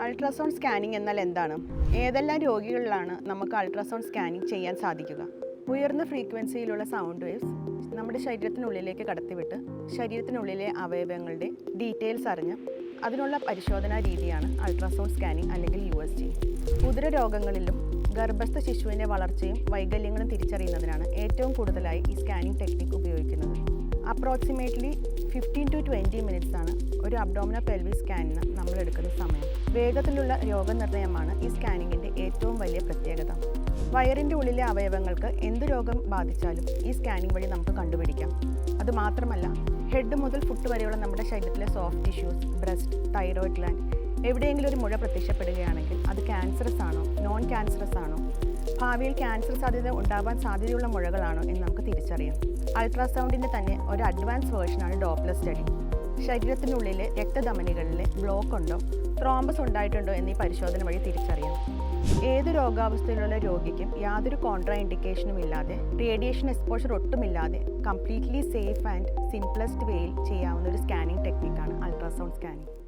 Ultrasound scanning എന്നാൽ എന്താണ്? ഏതെല്ലാം രോഗികളിലാണ് നമുക്ക് അൾട്രാസൗണ്ട് സ്കാനിംഗ് ചെയ്യാൻ സാധിക്കുക? ഉയർന്ന ഫ്രീക്വൻസിയിലുള്ള സൗണ്ട് വേവ്സ് നമ്മുടെ ശരീരത്തിനുള്ളിലേക്ക് കടത്തിവിട്ട് ശരീരത്തിനുള്ളിലെ അവയവങ്ങളുടെ ഡീറ്റെയിൽസ് അറിഞ്ഞ് അതിനുള്ള പരിശോധനാ രീതിയാണ് അൾട്രാസൗണ്ട് സ്കാനിംഗ് അല്ലെങ്കിൽ യു എസ് ജി. ഉദര രോഗങ്ങളിലും ഗർഭസ്ഥ ശിശുവിന്റെ വളർച്ചയും വൈകല്യങ്ങളും തിരിച്ചറിയുന്നതിനാണ് ഏറ്റവും കൂടുതലായി ഈ സ്കാനിംഗ് ടെക്നിക്ക് ഉപയോഗിക്കുന്നത്. അപ്രോക്സിമേറ്റ്ലി ഫിഫ്റ്റീൻ ടു ട്വന്റി മിനിറ്റ്സാണ് ഒരു അബ്ഡോമിനൽ പെൽവി സ്കാനിന് നമ്മൾ എടുക്കുന്ന സമയം. വേഗത്തിലുള്ള രോഗനിർണയമാണ് ഈ സ്കാനിങ്ങിന്റെ ഏറ്റവും വലിയ പ്രത്യേകത. വയറിന്റെ ഉള്ളിലെ അവയവങ്ങൾക്ക് എന്ത് രോഗം ബാധിച്ചാലും ഈ സ്കാനിംഗ് വഴി നമുക്ക് കണ്ടുപിടിക്കാം. അതുമാത്രമല്ല ഹെഡ് മുതൽ ഫുട്ട് വരെയുള്ള നമ്മുടെ ശരീരത്തിലെ soft tissues breast thyroid gland എവിടെയെങ്കിലും ഒരു മുഴ പ്രത്യക്ഷപ്പെടുകയാണെങ്കിൽ അത് ക്യാൻസറസ് ആണോ നോൺ ക്യാൻസറസ് ആണോ ഭാവിയിൽ ക്യാൻസർ സാധ്യത ഉണ്ടാവാൻ സാധ്യതയുള്ള മുഴകളാണോ എന്ന് നമുക്ക് തിരിച്ചറിയാം. അൾട്രാസൗണ്ടിന്റെ തന്നെ ഒരു അഡ്വാൻസ് വേർഷനാണ് ഡോപ്ലർ സ്റ്റഡി. ശരീരത്തിനുള്ളിലെ രക്തധമനികളിൽ ബ്ലോക്ക് ഉണ്ടോ ത്രോംബസ് ഉണ്ടായിട്ടുണ്ടോ എന്നീ പരിശോധന വഴി തിരിച്ചറിയാം ഏത് രോഗാവസ്ഥയിലുള്ള രോഗിക്കും യാതൊരു കോൺട്രാ ഇൻഡിക്കേഷനും ഇല്ലാതെ റേഡിയേഷൻ എക്സ്പോഷർ ഒട്ടുമില്ലാതെ കംപ്ലീറ്റ്ലി സേഫ് ആൻഡ് സിംപ്ലസ്റ്റ് വേയിൽ ചെയ്യാവുന്ന ഒരു സ്കാനിംഗ് ടെക്നിക്കാണ് അൾട്രാസൗണ്ട് സ്കാനിംഗ്